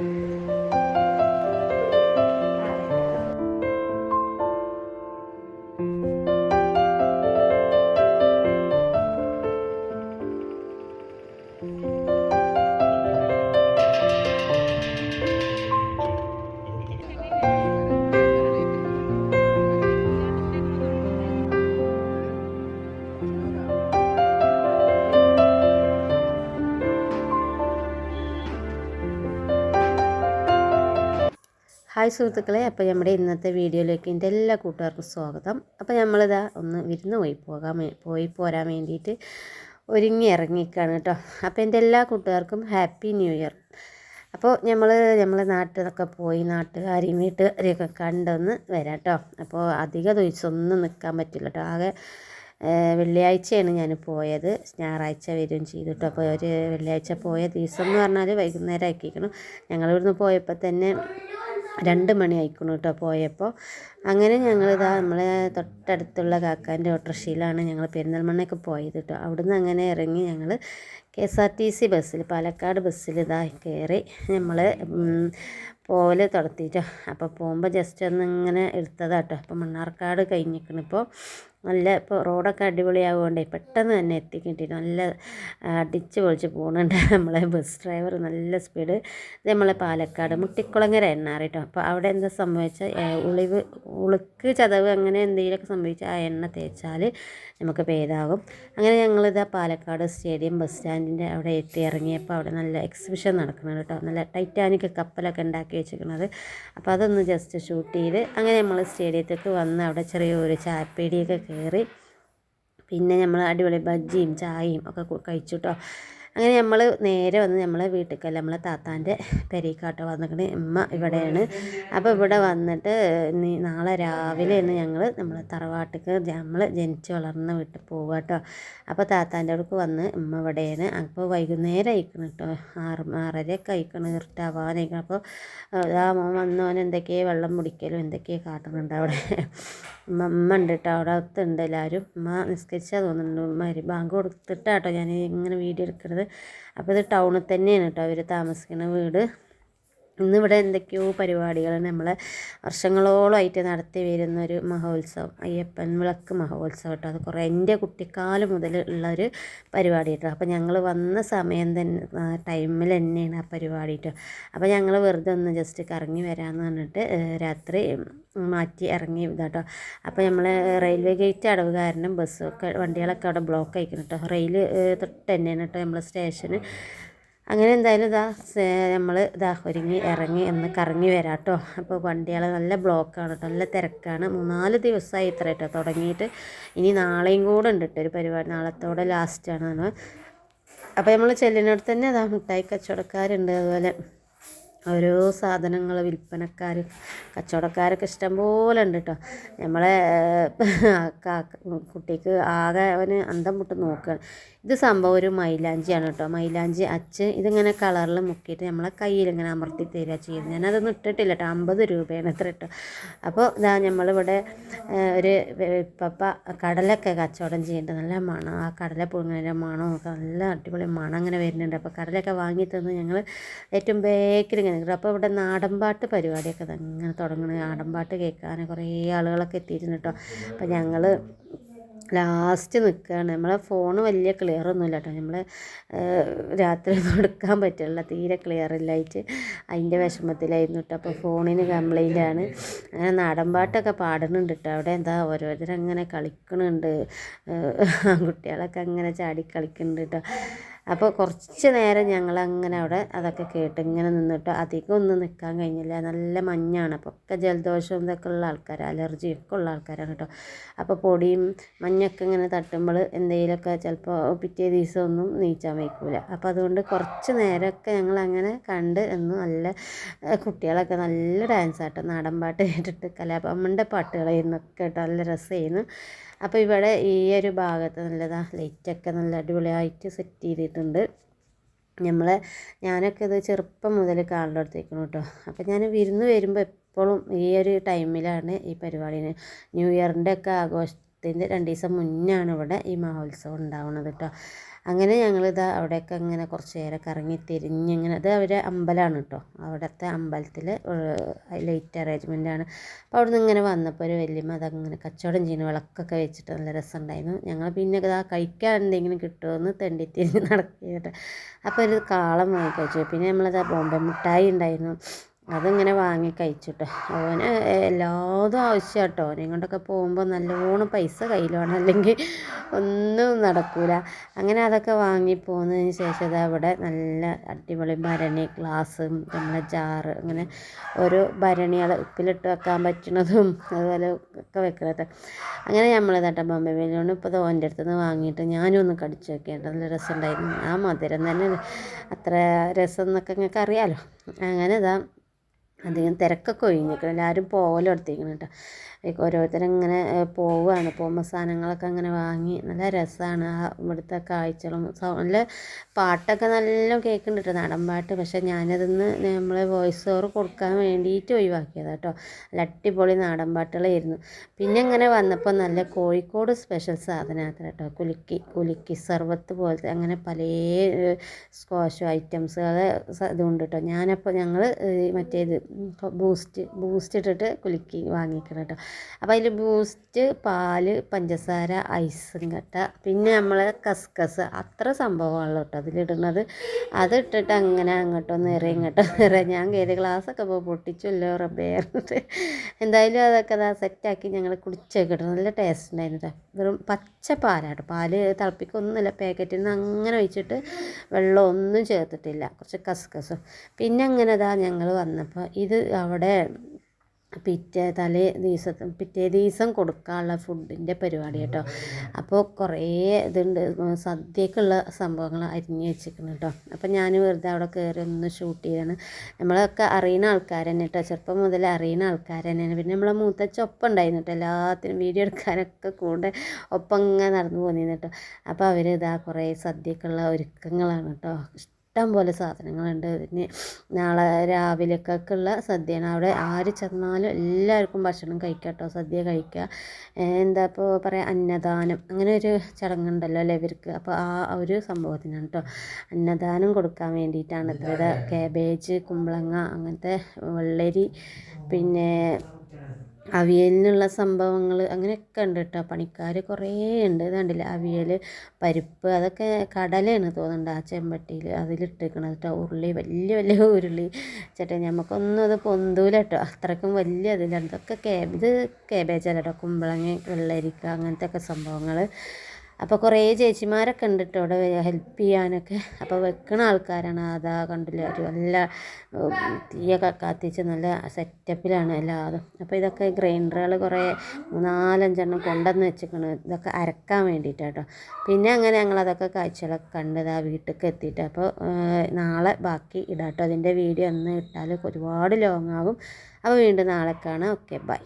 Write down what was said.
Música hi സുഹൃത്തുക്കളെ അപ്പോൾ നമ്മുടെ ഇന്നത്തെ വീഡിയോയിലേക്ക് എന്റെ എല്ലാ കൂട്ടുകാർക്കും സ്വാഗതം. അപ്പോൾ നമ്മളിതാ ഒന്ന് വിരുന്ന് പോയി പോകാൻ പോയി പോരാൻ വേണ്ടിയിട്ട് ഒരുങ്ങി ഇറങ്ങിക്കാണ് കേട്ടോ. അപ്പോൾ എന്റെ എല്ലാ കൂട്ടുകാർക്കും ഹാപ്പി ന്യൂ ഇയർ. അപ്പോൾ നമ്മൾ നമ്മളെ നാട്ടിലൊക്കെ പോയി നാട്ടുകാരെയും വീട്ടുകാരെയൊക്കെ കണ്ടൊന്ന് വരാം കേട്ടോ. അപ്പോൾ അധിക ദിവസമൊന്നും നിൽക്കാൻ പറ്റില്ല കേട്ടോ. ആകെ വെള്ളിയാഴ്ചയാണ് ഞാൻ പോയത്. ഞായറാഴ്ച വരികയും ചെയ്തു കേട്ടോ. അപ്പോൾ ഒരു വെള്ളിയാഴ്ച പോയ ദിവസം എന്ന് പറഞ്ഞാൽ വൈകുന്നേരം ആക്കിക്കണം ഞങ്ങളിവിടുന്ന് പോയപ്പോൾ തന്നെ രണ്ട് മണി കേട്ടോ പോയപ്പോൾ അങ്ങനെ ഞങ്ങൾ ഇതാ നമ്മളെ തൊട്ടടുത്തുള്ള കാക്കാന്റെ ഓട്ടോറിക്ഷയിലാണ് ഞങ്ങൾ പെരിന്തൽമണ്ണയൊക്കെ പോയത് കേട്ടോ അവിടുന്ന് അങ്ങനെ ഇറങ്ങി ഞങ്ങൾ K S R T C ബസ്സിൽ പാലക്കാട് ബസ്സിൽ ഇതാ കയറി നമ്മൾ പോവൽ തുടത്തിട്ടോ അപ്പോൾ പോകുമ്പോൾ ജസ്റ്റ് ഒന്ന് ഇങ്ങനെ എടുത്തതാട്ടോ. അപ്പോൾ മണ്ണാർക്കാട് കഴിഞ്ഞിരിക്കണം ഇപ്പോൾ നല്ല ഇപ്പോൾ റോഡൊക്കെ അടിപൊളിയാവുകൊണ്ടേ പെട്ടെന്ന് തന്നെ എത്തിക്കിട്ടിട്ട് നല്ല അടിച്ച് പൊളിച്ച് പോകുന്നുണ്ട് നമ്മളെ ബസ് ഡ്രൈവർ നല്ല സ്പീഡ് ഇത് നമ്മളെ പാലക്കാട് മുട്ടിക്കുളങ്ങര എണ്ണാറ് കേട്ടോ അപ്പോൾ അവിടെ എന്താ സംഭവിച്ചാൽ ഉളിവ് ഉളുക്ക് ചതവ് അങ്ങനെ എന്തെങ്കിലുമൊക്കെ സംഭവിച്ചാൽ ആ എണ്ണ തേച്ചാൽ നമുക്ക് പേതാകും അങ്ങനെ ഞങ്ങളിത് പാലക്കാട് സ്റ്റേഡിയം ബസ് സ്റ്റാൻഡിന്റെ അവിടെ എത്തി ഇറങ്ങിയപ്പോൾ അവിടെ നല്ല എക്സിബിഷൻ നടക്കുന്നുണ്ട് കേട്ടോ നല്ല ടൈറ്റാനിക് കപ്പലൊക്കെ ഉണ്ടാക്കി വെച്ചിരിക്കുന്നത്. അപ്പോൾ അതൊന്ന് ജസ്റ്റ് ഷൂട്ട് ചെയ്ത് അങ്ങനെ നമ്മൾ സ്റ്റേഡിയത്തേക്ക് വന്ന് അവിടെ ചെറിയൊരു ചായപ്പേടിയൊക്കെ കയറി. പിന്നെ നമ്മൾ അടിപൊളി ബജ്ജിയും ചായയും ഒക്കെ കഴിച്ചു കേട്ടോ അങ്ങനെ നമ്മൾ നേരെ വന്ന് നമ്മളെ വീട്ടിൽ നമ്മളെ താത്താന്റെ പെരീക്കാട്ടോ വന്നിട്ട് ഉമ്മ ഇവിടെയാണ്. അപ്പോൾ ഇവിടെ വന്നിട്ട് നാളെ രാവിലെയാണ് ഞങ്ങൾ നമ്മളെ തറവാട്ടിക്ക് നമ്മൾ ജനിച്ച് വളർന്ന വീട്ടിൽ പോവുക കേട്ടോ അപ്പോൾ താത്താന്റെ അടുക്ക് വന്ന് ഉമ്മ ഇവിടെയാണ്. അപ്പോൾ വൈകുന്നേരം അയക്കണം കേട്ടോ ആറ് ആറരയൊക്കെ അയക്കണം ഇരുട്ടാവാനായിക്കണം അപ്പോൾ ആ മോൻ വന്നവൻ എന്തൊക്കെയോ വെള്ളം കുടിക്കലും എന്തൊക്കെയോ കാട്ടുന്നുണ്ട് അവിടെ. ഉമ്മ ഉമ്മ ഉണ്ട് കേട്ടോ അവിടെ അകത്തുണ്ട് എല്ലാവരും ഉമ്മ നിസ്കരിച്ചാൽ തോന്നുന്നുണ്ട്. ഉമ്മ ബാങ്ക് കൊടുത്തിട്ടാട്ടോ ഞാൻ ഇങ്ങനെ വീഡിയോ എടുക്കുന്നത് അപ്പോൾ ഇത് ടൗണിൽ തന്നെയാണ് കേട്ടോ അവർ താമസിക്കുന്ന വീട്. ഇന്നിവിടെ എന്തൊക്കെയോ പരിപാടികൾ. നമ്മൾ വർഷങ്ങളോളമായിട്ട് നടത്തി വരുന്ന ഒരു മഹോത്സവം. അയ്യപ്പൻ വിളക്ക് മഹോത്സവം കേട്ടോ. അത് കുറേ എന്റെ കുട്ടിക്കാലം മുതൽ ഉള്ള ഒരു പരിപാടി കേട്ടോ. അപ്പോൾ ഞങ്ങൾ വന്ന സമയം തന്നെ ടൈമിൽ തന്നെയാണ് ആ പരിപാടി കേട്ടോ. അപ്പോൾ ഞങ്ങൾ വെറുതെ ഒന്ന് ജസ്റ്റ് കറങ്ങി വരാമെന്ന് പറഞ്ഞിട്ട് രാത്രി മാറ്റി ഇറങ്ങി ഇതാട്ടോ അപ്പോൾ നമ്മൾ റെയിൽവേ ഗേറ്റ് അടവ് കാരണം ബസ്സൊക്കെ വണ്ടികളൊക്കെ അവിടെ ബ്ലോക്ക് ആയിക്കണം കേട്ടോ. റെയിൽ തൊട്ട് തന്നെയാണ് കേട്ടോ നമ്മളെ സ്റ്റേഷന് അങ്ങനെ എന്തായാലും ഇതാ നമ്മൾ ഇതാ ഒരുങ്ങി ഇറങ്ങി എന്ന് കറങ്ങി വരാം കേട്ടോ അപ്പോൾ വണ്ടികൾ നല്ല ബ്ലോക്കാണ് കേട്ടോ നല്ല തിരക്കാണ്. മൂന്നാൽ ദിവസമായി ഇത്ര കേട്ടോ തുടങ്ങിയിട്ട് ഇനി നാളെയും കൂടെ ഉണ്ട് കേട്ടോ ഒരു പരിപാടി. നാളത്തോടെ ലാസ്റ്റാണ് അപ്പോൾ നമ്മൾ ചെല്ലിനടുത്ത് തന്നെ അതാ മിഠായി കച്ചവടക്കാരുണ്ട് അതുപോലെ. ഓരോ സാധനങ്ങൾ വിൽപ്പനക്കാർ കച്ചവടക്കാരൊക്കെ ഇഷ്ടം പോലെ ഉണ്ട് കേട്ടോ നമ്മളെ കുട്ടിക്ക് ആകെ അവന് അന്തം മുട്ട് നോക്കുകയാണ് ഇത് സംഭവം ഒരു മൈലാഞ്ചിയാണ് കേട്ടോ മൈലാഞ്ചി അച്ച് ഇതിങ്ങനെ കളറിൽ മുക്കിയിട്ട് നമ്മളെ കയ്യിൽ ഇങ്ങനെ അമർത്തി തരിക ചെയ്യുന്നത്. ഞാനതൊന്നും ഇട്ടിട്ടില്ല കേട്ടോ അമ്പത് രൂപയാണ് എത്ര കേട്ടോ അപ്പോൾ ഇതാ നമ്മളിവിടെ ഒരു പപ്പ കടലൊക്കെ കച്ചവടം ചെയ്യുന്നുണ്ട് നല്ല മണം ആ കടല പുഴുങ്ങുന്നതിന്റെ മണമൊക്കെ നല്ല അടിപൊളി മണം അങ്ങനെ വരുന്നുണ്ട്. അപ്പോൾ കടലൊക്കെ വാങ്ങി തന്ന് ഞങ്ങൾ ഏറ്റവും ബേക്കിൽ ഇങ്ങനെ നിൽക്കും അപ്പോൾ ഇവിടെ നാടൻപാട്ട് പരിപാടിയൊക്കെ ഇങ്ങനെ തുടങ്ങണ. നാടൻപാട്ട് കേൾക്കാൻ കുറേ ആളുകളൊക്കെ എത്തിയിട്ടുണ്ട് കേട്ടോ അപ്പോൾ ഞങ്ങൾ ലാസ്റ്റ് നിൽക്കുകയാണ് നമ്മളെ ഫോൺ വലിയ ക്ലിയർ ഒന്നുമില്ല കേട്ടോ നമ്മൾ രാത്രി ഒന്നും എടുക്കാൻ പറ്റില്ല. തീരെ ക്ലിയർ ഇല്ലായിട്ട് അതിന്റെ വിഷമത്തിലായിരുന്നു കേട്ടോ അപ്പോൾ ഫോണിന് കംപ്ലൈന്റ് ആണ്. അങ്ങനെ നാടൻപാട്ടൊക്കെ പാടുന്നുണ്ട് കേട്ടോ അവിടെ എന്താ ഓരോരുത്തരങ്ങനെ കളിക്കണുണ്ട്. കുട്ടികളൊക്കെ അങ്ങനെ ചാടി കളിക്കുന്നുണ്ട് കേട്ടോ അപ്പോൾ കുറച്ച് നേരം ഞങ്ങൾ അങ്ങനെ അവിടെ അതൊക്കെ കേട്ട് ഇങ്ങനെ നിന്നിട്ട് അധികം ഒന്നും നിൽക്കാൻ കഴിഞ്ഞില്ല. നല്ല മഞ്ഞാണ്. അപ്പോൾ ഒക്കെ ജലദോഷവും ഇതൊക്കെ ഉള്ള ആൾക്കാർ അലർജി ഒക്കെ ഉള്ള ആൾക്കാരാണ് കേട്ടോ. അപ്പോൾ പൊടിയും മഞ്ഞൊക്കെ ഇങ്ങനെ തട്ടുമ്പോൾ എന്തെങ്കിലുമൊക്കെ ചിലപ്പോൾ പിറ്റേ ദിവസം ഒന്നും നീച്ചാൻ വയ്ക്കില്ല അപ്പോൾ അതുകൊണ്ട് കുറച്ച് നേരമൊക്കെ ഞങ്ങൾ അങ്ങനെ കണ്ട് എന്ന് നല്ല കുട്ടികളൊക്കെ നല്ല ഡാൻസ് ആട്ടോ നാടൻ പാട്ട് കേട്ടിട്ട് കലാപമ്മന്റെ പാട്ടുകളായിരുന്നു കേട്ടോ. നല്ല രസമായിരുന്നു അപ്പോൾ ഇവിടെ ഈ ഒരു ഭാഗത്ത് നല്ലതാ ലൈറ്റൊക്കെ നല്ല അടിപൊളിയായിട്ട് സെറ്റ് ചെയ്തിട്ടുണ്ട്. നമ്മളെ ഞാനൊക്കെ ഇത് ചെറുപ്പം മുതൽ കാണലെടുത്തേക്കണം കേട്ടോ അപ്പോൾ ഞാൻ വിരുന്ന് വരുമ്പോൾ എപ്പോഴും ഈ ഒരു ടൈമിലാണ് ഈ പരിപാടിന്. ന്യൂ ഇയറിന്റെ ഒക്കെ ആഘോഷത്തിന്റെ രണ്ട് ദിവസം മുന്നാണ് ഇവിടെ ഈ മഹോത്സവം ഉണ്ടാവുന്നത് കേട്ടോ അങ്ങനെ ഞങ്ങളിതാ അവിടെയൊക്കെ ഇങ്ങനെ കുറച്ച് നേരം കറങ്ങി തിരിഞ്ഞ് ഇങ്ങനെ അത് അവരെ അമ്പലമാണ് കേട്ടോ അവിടുത്തെ അമ്പലത്തിൽ ലൈറ്റ് അറേഞ്ച്മെന്റ് ആണ്. അപ്പോൾ അവിടെ നിന്ന് ഇങ്ങനെ വന്നപ്പോൾ ഒരു വല്യമ്മ അതങ്ങനെ കച്ചവടം ചെയ്യുന്ന വിളക്കൊക്കെ വെച്ചിട്ട് നല്ല രസമുണ്ടായിരുന്നു. ഞങ്ങൾ പിന്നെ ഇതാ കഴിക്കാൻ എന്തെങ്കിലും കിട്ടുമെന്ന് തെണ്ടി തിരിഞ്ഞ് നടക്കിയിട്ട് അപ്പോൾ ഒരു കാളം വാങ്ങിക്കഴിച്ചു പിന്നെ നമ്മളത് ബോംബെ മിഠായി ഉണ്ടായിരുന്നു. അതിങ്ങനെ വാങ്ങി കഴിച്ചിട്ട്. അവന് എല്ലാതും ആവശ്യം കേട്ടോ കൊണ്ടൊക്കെ പോകുമ്പോൾ നല്ലോണം പൈസ കയ്യിൽ വേണം അല്ലെങ്കിൽ ഒന്നും നടക്കൂല. അങ്ങനെ അതൊക്കെ വാങ്ങി പോകുന്നതിന് ശേഷം അത് അവിടെ നല്ല അടിപൊളി ഭരണി ഗ്ലാസ് നമ്മളെ ജാറ് അങ്ങനെ ഓരോ ഭരണികൾ ഉപ്പിലിട്ട് വെക്കാൻ പറ്റുന്നതും അതുപോലെ ഒക്കെ വെക്കുന്നത് അങ്ങനെ നമ്മൾ തട്ട ബോംബെ ബിരിയാണി ഇപ്പോൾ തോന്റെ അടുത്ത് നിന്ന് വാങ്ങിയിട്ട് ഞാനും ഒന്ന് കടിച്ചു നോക്കിയിട്ട് നല്ല രസമുണ്ടായിരുന്നു ആ മധുരം തന്നെ. അത്ര രസം എന്നൊക്കെ നിങ്ങൾക്ക് അറിയാമല്ലോ അങ്ങനെ ഇതാ അധികം തിരക്കൊക്കെ ഒഴിഞ്ഞിരിക്കണം. എല്ലാവരും പോകലും എടുത്തിരിക്കണം കേട്ടോ ഓരോരുത്തരിങ്ങനെ പോവുകയാണ് പോകുമ്പോൾ സാധനങ്ങളൊക്കെ അങ്ങനെ വാങ്ങി നല്ല രസമാണ് ആ ഇവിടുത്തെ കാഴ്ചകളും നല്ല പാട്ടൊക്കെ നല്ല കേൾക്കുന്നുണ്ട് കേട്ടോ നടൻപാട്ട്. പക്ഷേ ഞാനതിന്ന് നമ്മൾ വോയിസ് ഓവർ കൊടുക്കാൻ വേണ്ടിയിട്ട് ഒഴിവാക്കിയതാണ് കേട്ടോ നല്ല അടിപൊളി നാടൻ പാട്ടുകളായിരുന്നു പിന്നെ ഇങ്ങനെ വന്നപ്പോൾ നല്ല കോഴിക്കോട് സ്പെഷ്യൽ സാധനമാണ് കേട്ടോ കുലുക്കി കുലുക്കി സർവത്ത് പോലത്തെ അങ്ങനെ പല സ്കോഷോ ഐറ്റംസുകൾ ഇതുണ്ട് കേട്ടോ ഞാനപ്പോൾ ഞങ്ങൾ മറ്റേത് ബൂസ്റ്റ് ബൂസ്റ്റ് ഇട്ടിട്ട് കുലുക്കി വാങ്ങിക്കണം കേട്ടോ. അപ്പോൾ അതിൽ ബൂസ്റ്റ് പാൽ പഞ്ചസാര ഐസും കട്ട. പിന്നെ നമ്മൾ കസ്കസ് അത്ര സംഭവമാണല്ലോ കേട്ടോ അതിലിടുന്നത്. അതിട്ടിട്ട് അങ്ങനെ അങ്ങോട്ടോ നിറയും ഇങ്ങോട്ടോ നിറയും ഞാൻ കയറി ഗ്ലാസ്സൊക്കെ ഇപ്പോൾ പൊട്ടിച്ചല്ലോ റബ്ബേ എന്തായാലും അതൊക്കെ അതാ സെറ്റാക്കി ഞങ്ങൾ കുടിച്ചൊക്കെ കേട്ടോ. നല്ല ടേസ്റ്റ് ഉണ്ടായിരുന്നു കേട്ടോ വെറും പച്ച പാലാണ് പാൽ തിളപ്പിക്കൊന്നുമില്ല. പാക്കറ്റിൽ നിന്ന് അങ്ങനെ ഒഴിച്ചിട്ട് വെള്ളം ഒന്നും ചേർത്തിട്ടില്ല. കുറച്ച് കസ്കസും. പിന്നെ അങ്ങനെ ഇതാ ഞങ്ങൾ വന്നപ്പോൾ ഇത് അവിടെ പിറ്റേ തലേ ദിവസത്തെ പിറ്റേ ദിവസം കൊടുക്കാനുള്ള ഫുഡിന്റെ പരിപാടി കേട്ടോ. അപ്പോൾ കുറേ ഇതുണ്ട് സദ്യക്കുള്ള സംഭവങ്ങൾ അരിഞ്ഞ് വെച്ചിരിക്കുന്നു കേട്ടോ. അപ്പോൾ ഞാൻ വെറുതെ അവിടെ കയറി ഒന്ന് ഷൂട്ട് ചെയ്യാണ്. നമ്മളൊക്കെ അറിയുന്ന ആൾക്കാർ തന്നെ കേട്ടോ. ചെറുപ്പം മുതൽ അറിയുന്ന ആൾക്കാർ തന്നെയാണ്. പിന്നെ നമ്മളെ മൂത്തച്ഛ ഒപ്പം ഉണ്ടായിരുന്നു കേട്ടോ. എല്ലാത്തിനും വീഡിയോ എടുക്കാനൊക്കെ കൂടെ ഒപ്പം ഇങ്ങനെ നടന്നു പോന്നിരുന്നു കേട്ടോ. അപ്പോൾ അവർ ഇതാ കുറേ സദ്യക്കുള്ള ഒരുക്കങ്ങളാണ് കേട്ടോ. ഇഷ്ടം പോലെ സാധനങ്ങളുണ്ട്. പിന്നെ നാളെ രാവിലേക്കൊക്കെയുള്ള സദ്യയാണ്. അവിടെ ആര് ചെന്നാലും എല്ലാവർക്കും ഭക്ഷണം കഴിക്കാം കേട്ടോ സദ്യ കഴിക്കുക. എന്താ ഇപ്പോൾ പറയുക അന്നദാനം. അങ്ങനെ ഒരു ചടങ്ങുണ്ടല്ലോ അല്ലേ ഇവർക്ക്? അപ്പോൾ ആ ഒരു സംഭവത്തിനാണ് കേട്ടോ അന്നദാനം കൊടുക്കാൻ വേണ്ടിയിട്ടാണ്. ഇവിടെ കാബേജ് കുമ്പളങ്ങ അങ്ങനത്തെ വെള്ളരി പിന്നെ അവിയലിനുള്ള സംഭവങ്ങൾ അങ്ങനെയൊക്കെ ഉണ്ട് കേട്ടോ. പണിക്കാർ കുറേ ഉണ്ട്. ഇതുണ്ടല്ലേ അവിയൽ പരിപ്പ് അതൊക്കെ കടലയാണ് തോന്നുന്നുണ്ട് ആ ചെമ്പട്ടിയിൽ അതിലിട്ടേക്കണത് കേട്ടോ ഉരുളി വലിയ വലിയ ഉരുളി. ചേട്ടാ നമുക്കൊന്നും അത് പൊന്തൂല കേട്ടോ അത്രക്കും വലിയ അതിലാണ്. ഇതൊക്കെ ഇത് കേബേജല്ല കേട്ടോ കുമ്പളങ്ങ വെള്ളരിക്ക അങ്ങനത്തെ ഒക്കെ സംഭവങ്ങൾ അപ്പോൾ കുറേ ചേച്ചിമാരൊക്കെ ഉണ്ട് കേട്ടോ അവിടെ ഹെൽപ്പ് ചെയ്യാനൊക്കെ. അപ്പോൾ വെക്കണ ആൾക്കാരാണ് അതാ കണ്ടില്ല? ഒരു നല്ല തീയൊക്കെ കത്തിച്ച് നല്ല സെറ്റപ്പിലാണ് എല്ലാതും. അപ്പോൾ ഇതൊക്കെ ഗ്രൈൻഡറുകൾ കുറേ നാലഞ്ചെണ്ണം കൊണ്ടുവന്ന് വെച്ചിരിക്കണം ഇതൊക്കെ അരക്കാൻ വേണ്ടിയിട്ട് പിന്നെ അങ്ങനെ ഞങ്ങളതൊക്കെ കാഴ്ചകളൊക്കെ കണ്ടത് ആ വീട്ടിലേക്ക് എത്തിയിട്ട് അപ്പോൾ നാളെ ബാക്കി ഇടാട്ടോ. അതിന്റെ വീഡിയോ ഒന്ന് ഇട്ടാൽ ഒരുപാട് ലോങ് ആകും അപ്പോൾ വീണ്ടും നാളെ കാണാം. Okay bye.